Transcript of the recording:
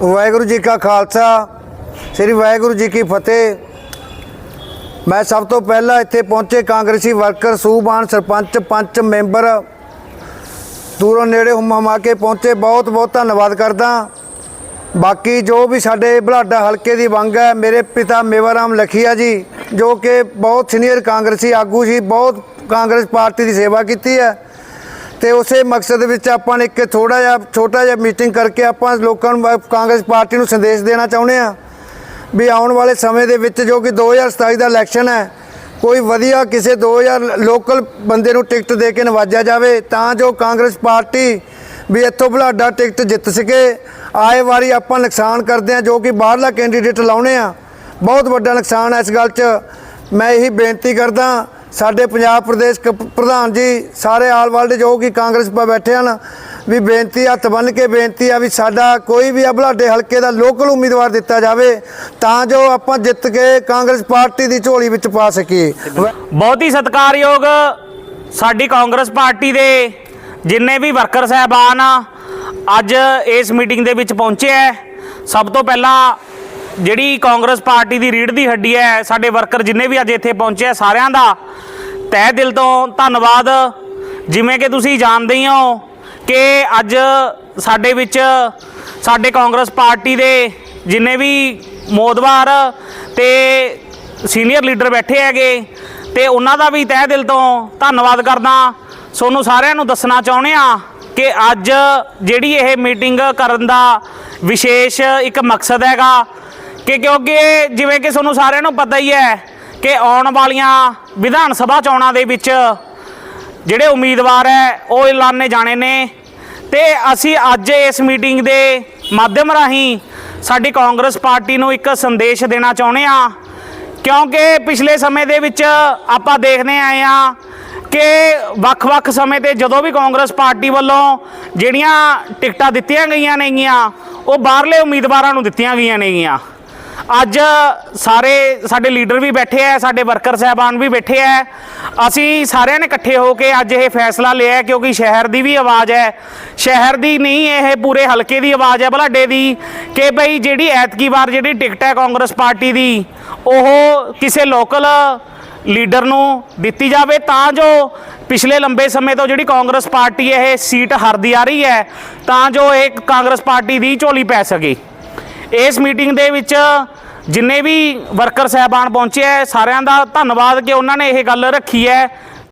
ਵਾਹਿਗੁਰੂ ਜੀ ਕਾ ਖਾਲਸਾ, ਸ੍ਰੀ ਵਾਹਿਗੁਰੂ ਜੀ ਕੀ ਫਤਿਹ। ਮੈਂ ਸਭ ਤੋਂ ਪਹਿਲਾਂ ਇੱਥੇ ਪਹੁੰਚੇ ਕਾਂਗਰਸੀ ਵਰਕਰ, ਸੂਬਾਨ ਸਰਪੰਚ, ਪੰਚ ਮੈਂਬਰ, ਦੂਰੋਂ ਨੇੜੇ ਹੁਮਾ ਕੇ ਪਹੁੰਚੇ। ਬਹੁਤ ਬਹੁਤ ਧੰਨਵਾਦ ਕਰਦਾ। ਬਾਕੀ ਜੋ ਵੀ ਸਾਡੇ ਬਲਾਡਾ ਹਲਕੇ ਦੀ ਵੰਗ ਹੈ, ਮੇਰੇ ਪਿਤਾ ਮੇਵਾਰਾਮ ਲਖੀਆ ਜੀ, ਜੋ ਕਿ ਬਹੁਤ ਸੀਨੀਅਰ ਕਾਂਗਰਸੀ ਆਗੂ ਸੀ ਬਹੁਤ ਕਾਂਗਰਸ ਪਾਰਟੀ ਦੀ ਸੇਵਾ ਕੀਤੀ ਹੈ। ਤੇ ਉਸੇ ਮਕਸਦ ਵਿੱਚ ਆਪਾਂ ਨੇ ਇੱਕ ਥੋੜਾ ਜਿਹਾ, ਛੋਟਾ ਜਿਹਾ ਮੀਟਿੰਗ ਕਰਕੇ ਆਪਾਂ ਲੋਕਾਂ ਨੂੰ ਕਾਂਗਰਸ ਪਾਰਟੀ ਨੂੰ ਸੰਦੇਸ਼ ਦੇਣਾ ਚਾਹੁੰਦੇ ਆ ਵੀ ਆਉਣ ਵਾਲੇ ਸਮੇਂ ਦੇ ਵਿੱਚ ਜੋ ਕਿ 2027 ਦਾ ਇਲੈਕਸ਼ਨ ਹੈ, ਕੋਈ ਵਧੀਆ ਕਿਸੇ 2000 ਲੋਕਲ ਬੰਦੇ ਨੂੰ ਟਿਕਟ ਦੇ ਕੇ ਨਵਾਜਿਆ ਜਾਵੇ ਤਾਂ ਜੋ ਕਾਂਗਰਸ ਪਾਰਟੀ ਵੀ ਇੱਥੋਂ ਬਲਾਡਾ ਟਿਕਟ ਜਿੱਤ ਸਕੇ। ਆਏ ਵਾਰੀ ਆਪਾਂ ਨੁਕਸਾਨ ਕਰਦੇ ਆ ਜੋ ਕਿ ਬਾਹਰਲਾ ਕੈਂਡੀਡੇਟ ਲਾਉਣੇ ਆ। ਬਹੁਤ ਵੱਡਾ ਨੁਕਸਾਨ ਹੈ ਇਸ ਗੱਲ 'ਚ। ਮੈਂ ਇਹੀ ਬੇਨਤੀ ਕਰਦਾ ਸਾਡੇ ਪੰਜਾਬ ਪ੍ਰਦੇਸ਼ ਕ- ਪ੍ਰਧਾਨ ਜੀ, ਸਾਰੇ ਆਲ ਵਰਲਡ ਜੋ ਕਿ ਕਾਂਗਰਸ 'ਪਾ ਬੈਠੇ ਹਨ, ਵੀ ਬੇਨਤੀ ਹੱਥ ਬੰਨ ਕੇ ਬੇਨਤੀ ਆ ਵੀ ਸਾਡਾ ਕੋਈ ਵੀ ਅਬਲਾਡੇ ਹਲਕੇ ਦਾ ਲੋਕਲ ਉਮੀਦਵਾਰ ਦਿੱਤਾ ਜਾਵੇ, ਤਾਂ ਜੋ ਆਪਾਂ ਜਿੱਤ ਕੇ ਕਾਂਗਰਸ ਪਾਰਟੀ ਦੀ ਝੋਲੀ ਵਿੱਚ ਪਾ ਸਕੀਏ। ਬਹੁਤ ਹੀ ਸਤਿਕਾਰਯੋਗ ਸਾਡੀ ਕਾਂਗਰਸ ਪਾਰਟੀ ਦੇ ਜਿੰਨੇ ਵੀ ਵਰਕਰ ਸਹਿਬਾਨ ਅੱਜ ਇਸ ਮੀਟਿੰਗ ਦੇ ਵਿੱਚ ਪਹੁੰਚੇ ਹੈ ਸਭ ਤੋਂ ਪਹਿਲਾਂ ਜਿਹੜੀ ਕਾਂਗਰਸ ਪਾਰਟੀ ਦੀ ਰੀੜ ਦੀ ਹੱਡੀ ਹੈ, ਸਾਡੇ ਵਰਕਰ ਜਿੰਨੇ ਵੀ ਅੱਜ ਇੱਥੇ ਪਹੁੰਚੇ ਆ, ਸਾਰਿਆਂ ਦਾ ਤਹਿ ਦਿਲ ਤੋਂ ਧੰਨਵਾਦ। ਜਿਵੇਂ ਕਿ ਤੁਸੀਂ ਜਾਣਦੇ ਹੀ ਹੋ ਕਿ ਅੱਜ ਸਾਡੇ ਵਿੱਚ ਸਾਡੇ ਕਾਂਗਰਸ ਪਾਰਟੀ ਦੇ ਜਿੰਨੇ ਵੀ ਮੋਦਵਾਰ ਤੇ ਸੀਨੀਅਰ ਲੀਡਰ ਬੈਠੇ ਹੈਗੇ, ਤੇ ਉਹਨਾਂ ਦਾ ਵੀ ਤਹਿ ਦਿਲ ਤੋਂ ਧੰਨਵਾਦ ਕਰਦਾ। ਸੋਨੂੰ ਸਾਰਿਆਂ ਨੂੰ ਦੱਸਣਾ ਚਾਹੁੰਦੇ ਆ ਕਿ ਅੱਜ ਜਿਹੜੀ ਇਹ ਮੀਟਿੰਗ ਕਰਨ ਦਾ ਵਿਸ਼ੇਸ਼ ਇੱਕ ਮਕਸਦ ਹੈਗਾ ਕਿ ਕਿਉਂਕਿ ਜਿਵੇਂ ਕਿ ਤੁਹਾਨੂੰ ਸਾਰਿਆਂ ਨੂੰ ਪਤਾ ਹੀ ਹੈ ਕਿ ਆਉਣ ਵਾਲੀਆਂ ਵਿਧਾਨ ਸਭਾ ਚੋਣਾਂ ਦੇ ਵਿੱਚ ਜਿਹੜੇ ਉਮੀਦਵਾਰ ਹੈ, ਉਹ ਐਲਾਨੇ ਜਾਣੇ ਨੇ। ਤੇ ਅਸੀਂ ਅੱਜ ਇਸ ਮੀਟਿੰਗ ਦੇ ਮਾਧਿਅਮ ਰਾਹੀਂ ਸਾਡੀ ਕਾਂਗਰਸ ਪਾਰਟੀ ਨੂੰ ਇੱਕ ਸੰਦੇਸ਼ ਦੇਣਾ ਚਾਹੁੰਦੇ ਆ ਕਿਉਂਕਿ ਪਿਛਲੇ ਸਮੇਂ ਦੇ ਵਿੱਚ ਆਪਾਂ ਦੇਖਦੇ ਆਏ ਆ ਕਿ ਵੱਖ-ਵੱਖ ਸਮੇਂ ਤੇ ਜਦੋਂ ਵੀ ਕਾਂਗਰਸ ਪਾਰਟੀ ਵੱਲੋਂ ਜਿਹੜੀਆਂ ਟਿਕਟਾਂ ਦਿੱਤੀਆਂ ਗਈਆਂ ਨੇਗੀਆਂ, ਉਹ ਬਾਹਰਲੇ ਉਮੀਦਵਾਰਾਂ ਨੂੰ ਦਿੱਤੀਆਂ ਗਈਆਂ ਨੇਗੀਆਂ। ਅੱਜ ਸਾਰੇ ਸਾਡੇ ਲੀਡਰ ਵੀ ਬੈਠੇ ਆ, ਸਾਡੇ ਵਰਕਰ ਸਹਿਬਾਨ ਵੀ ਬੈਠੇ ਆ। ਅਸੀਂ ਸਾਰਿਆਂ ਨੇ ਇਕੱਠੇ ਹੋ ਕੇ ਅੱਜ ਇਹ ਫੈਸਲਾ ਲਿਆ ਕਿਉਂਕਿ ਸ਼ਹਿਰ ਦੀ ਵੀ ਆਵਾਜ਼ ਹੈ। ਸ਼ਹਿਰ ਦੀ ਨਹੀਂ, ਇਹ ਪੂਰੇ ਹਲਕੇ ਦੀ ਆਵਾਜ਼ ਹੈ ਬਲਾਡੇ ਦੀ, ਕਿ ਭਈ ਜਿਹੜੀ ਐਤਕੀ ਵਾਰ ਜਿਹੜੀ ਟਿਕਟ ਹੈ ਕਾਂਗਰਸ ਪਾਰਟੀ ਦੀ, ਉਹ ਕਿਸੇ ਲੋਕਲ ਲੀਡਰ ਨੂੰ ਦਿੱਤੀ ਜਾਵੇ। ਤਾਂ ਜੋ ਪਿਛਲੇ ਲੰਬੇ ਸਮੇਂ ਤੋਂ ਜਿਹੜੀ ਕਾਂਗਰਸ ਪਾਰਟੀ ਇਹ ਸੀਟ ਹਾਰਦੀ ਆ ਰਹੀ ਹੈ, ਤਾਂ ਜੋ ਇਹ ਕਾਂਗਰਸ ਪਾਰਟੀ ਦੀ ਝੋਲੀ ਪੈ ਸਕੇ। ਇਸ ਮੀਟਿੰਗ ਦੇ ਵਿੱਚ ਜਿੰਨੇ ਵੀ ਵਰਕਰ ਸਹਿਬਾਨ ਪਹੁੰਚੇ ਹੈ ਸਾਰਿਆਂ ਦਾ ਧੰਨਵਾਦ ਕਿ ਉਹਨਾਂ ਨੇ ਇਹ ਗੱਲ ਰੱਖੀ ਹੈ।